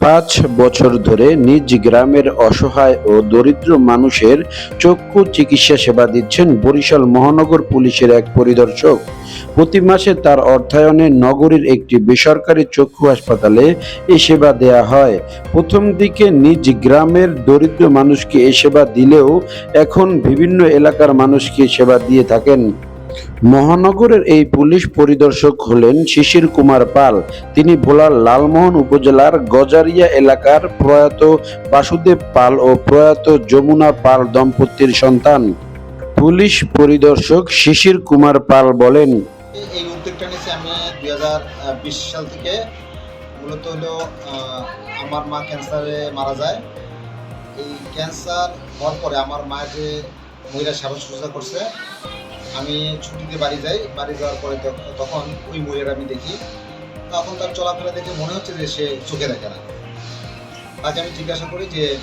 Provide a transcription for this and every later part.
পাঁচ বছর ধরে নিজ গ্রামের অসহায় ও দরিদ্র মানুষের চক্ষু চিকিৎসা সেবা দিচ্ছেন বরিশাল মহানগর পুলিশের এক পরিদর্শক। প্রতি মাসে তার অর্থায়নে নগরীর একটি বেসরকারি চক্ষু হাসপাতালে এ সেবা দেয়া হয়। প্রথম দিকে নিজ গ্রামের দরিদ্র মানুষকে এ সেবা দিলেও এখন বিভিন্ন এলাকার মানুষকে সেবা দিয়ে থাকেন। মহানগরের এই পুলিশ পরিদর্শক হলেন শিশির কুমার পাল। তিনি ভোলার লালমোহন উপজেলার গজারিয়া এলাকার প্রয়াত বাসুদেব পাল ও প্রয়াত যমুনা পাল দম্পতির সন্তান। পুলিশ পরিদর্শক শিশির কুমার পাল বলেন, এই উদ্যোগটা নিয়েছি আমি দুই হাজার বিশ সাল থেকে। মূলত আমার মা ক্যান্সারে মারা যায়। এই ক্যান্সার হওয়ার পরে আমার মা যে মহিলা সেবা শুশ্রূষা করছে আমি ছুটিতে বাড়ি যাই, বাড়ি যাওয়ার পরে তখ- তখন ওই মহিলার আমি দেখি। তখন তার চলাফেরা দেখে মনে হচ্ছে যে সে চোখে দেখে না। তাকে আমি জিজ্ঞাসা করি যে,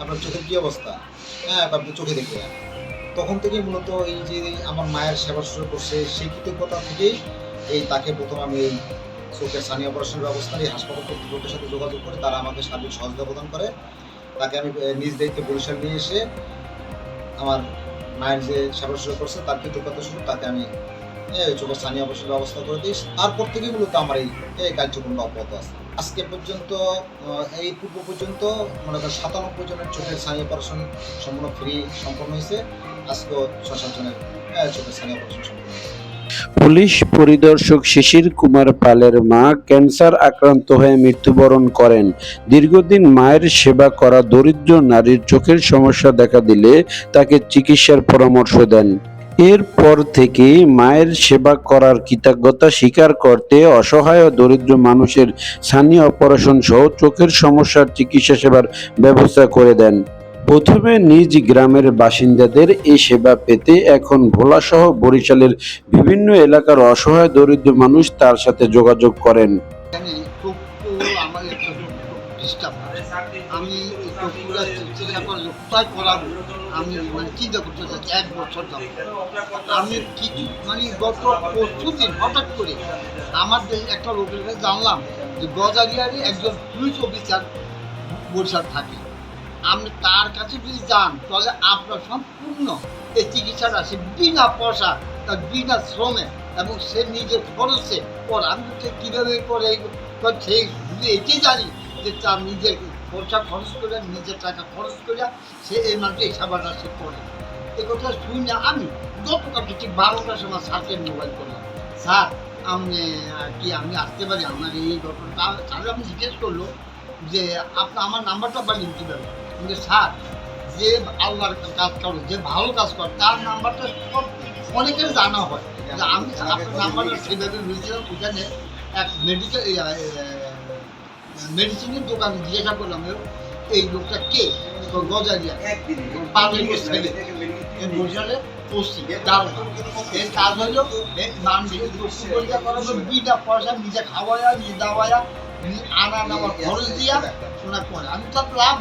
আপনার চোখের কী অবস্থা? হ্যাঁ আপনি চোখে দেখে না। তখন থেকেই মূলত এই যে আমার মায়ের সেবা শুরু করছে সেই কৃতজ্ঞতা থেকেই এই তাকে প্রথম আমি এই চোখের স্থানীয় অপারেশন ব্যবস্থা এই হাসপাতাল কর্তৃপক্ষের সাথে যোগাযোগ করে তারা আমাকে সার্বিক সহযোগিতা প্রদান করে। তাকে আমি নিজ দায়িত্বে বরিশাল নিয়ে এসে আমার মায়ের যে সেবা শুরু করছে, তার কৃতজ্ঞতা শুরু তাকে আমি ছোট স্থানীয় অবসর ব্যবস্থা করে দিই তারপর থেকে মূলত আমার এই এই কার্যক্রম অব্যাহত আছে। আজকে পর্যন্ত এই পূর্ব পর্যন্ত, মনে করেন সাতানব্বই জনের চোখের স্থানীয় অপারেশন সম্পূর্ণ ফ্রি সম্পন্ন হয়েছে। আজকেও ছয় সাত জনের চোখের স্থানীয় অপারেশন সম্পন্ন হয়েছে। পুলিশ পরিদর্শক শিশির কুমার পালের মা ক্যান্সার আক্রান্ত হয়ে মৃত্যুবরণ করেন। দীর্ঘদিন মায়ের সেবা করা দরিদ্র নারীর চোখের সমস্যা দেখা দিলে তাকে চিকিৎসার পরামর্শ দেন। এরপর থেকে মায়ের সেবা করার কৃতজ্ঞতা স্বীকার করতে অসহায় ও দরিদ্র মানুষের স্থানীয় অপারেশন সহ চোখের সমস্যার চিকিৎসা সেবার ব্যবস্থা করে দেন। প্রথমে নিজ গ্রামের বাসিন্দাদের এই সেবা পেতে এখন ভোলাসহ বরিশালের বিভিন্ন এলাকার অসহায় দরিদ্র মানুষ তার সাথে যোগাযোগ করেন। আমি মানে চিন্তা করতে মানে একটা লোকের জানলাম যে একজন পুলিশ অফিসার বরিশাল থাকে। আপনি তার কাছে যদি যান তাহলে আপনার সম্পূর্ণ এই চিকিৎসাটা সে বিনা পয়সা তার বিনা শ্রমে এবং সে নিজের খরচে পর আমি সে কীভাবে করে শুধু এটাই জানি যে তার নিজের পয়সা খরচ করে নিজের টাকা খরচ করে সে এই মানুষ এই সেবাটা সে করে। এ কথা শুনে আমি গতকালকে ঠিক বারোটার সময় স্যারকে মোবাইল করলাম। স্যার আমি আহ, কি আমি আসতে পারি? আমার এই ঘটনাটা স্যার আমি জিজ্ঞেস করল যে আপনার আমার নাম্বারটা পারলেন কীভাবে? কিন্তু স্যার যে আল্লাহর কাজ করে যে ভালো কাজ করে তার নাম্বারটা সব অনেকের জানা হয়। যে আমি আপনার নাম্বারটা সেভাবে বুঝছিলাম ওখানে এক মেডিকেল মেডিসিনের দোকানে জিজ্ঞাসা করলাম এই লোকটা কে? গজারিয়া ছেলে। এই বরিশালে পশ্চিম দারোগা। এর কাজ মানুষকে চক্ষু পরীক্ষা বিনা পয়সা নিজে খাওয়ায়া নিজে দাওয়ায়া আনা নেওয়া খরচ দিয়া শোনা করে আমি তো লাভ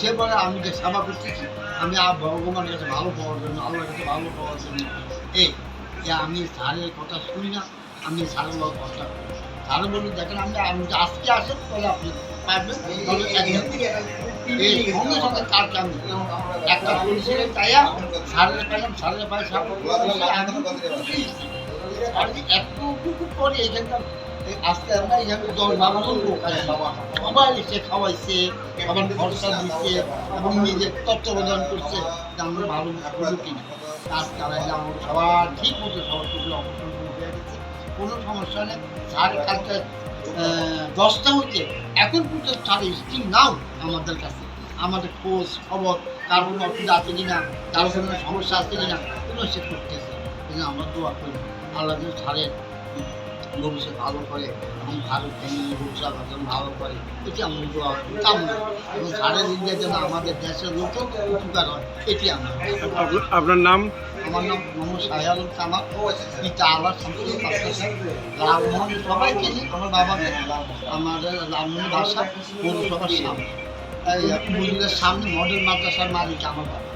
সে বলে আমি যে সেবা করতেছি। আমি আর ভগবানের কাছে ভালো পাওয়ার জন্য আল্লাহর কাছে ভালো পাওয়ার জন্য। এই যে আমি স্যারের কথা শুনি না আমি স্যারের লোক কথা করি স্যারে বলি দেখেন আমি আমি আজকে আসেন তাহলে আপনি পারবেন এই সঙ্গে সঙ্গে কাজটা আমি একটা পুলিশের চাইয়া স্যারের স্যারের আমি এতটুকু এখানকার আজকে আমরা এখানে দশ বারো জন লোক সবাই এসে খাওয়াইছে, আবার খরচা দিচ্ছে এবং নিজে তত্ত্বাবধান করছে যে আমরা ভালো করব কিনা ঠিক মতো সবার হয়ে গেছে। কোনো সমস্যা নেই। স্যার কাজটা দশটা হচ্ছে এখন পর্যন্ত স্যার স্টিল নাও আমাদের কাছে। আমাদের খোঁজ, খবর কার কোনো অসুবিধা আছে কিনা কারও কোনো সমস্যা আছে কিনা কোনো সে করতেছে। আমরা দোয়া করি। আল্লাহ স্যারের ভবিষ্যৎ ভালো করে এবং ভালো ফ্যামিলি ভবিষ্যৎ যেন ভালো করে এটি আমরা দোয়া কামনা এবং স্যারের দিকে যেন আমাদের দেশের লোকেও উপকার হয় এটি আমরা আপনার- নাম? আমার নাম মোহাম্মদ শাহিয়ালুল কামাল পিতা আল্লাহ শামসুল লালমোহন সবাই চিনি আমার বাবাকে আমাদের লালমোহন বাসা পৌরসভার সামনে। এই মন্দিরের সামনে মডেল মাদ্রাসার মালিক আমার বাবা।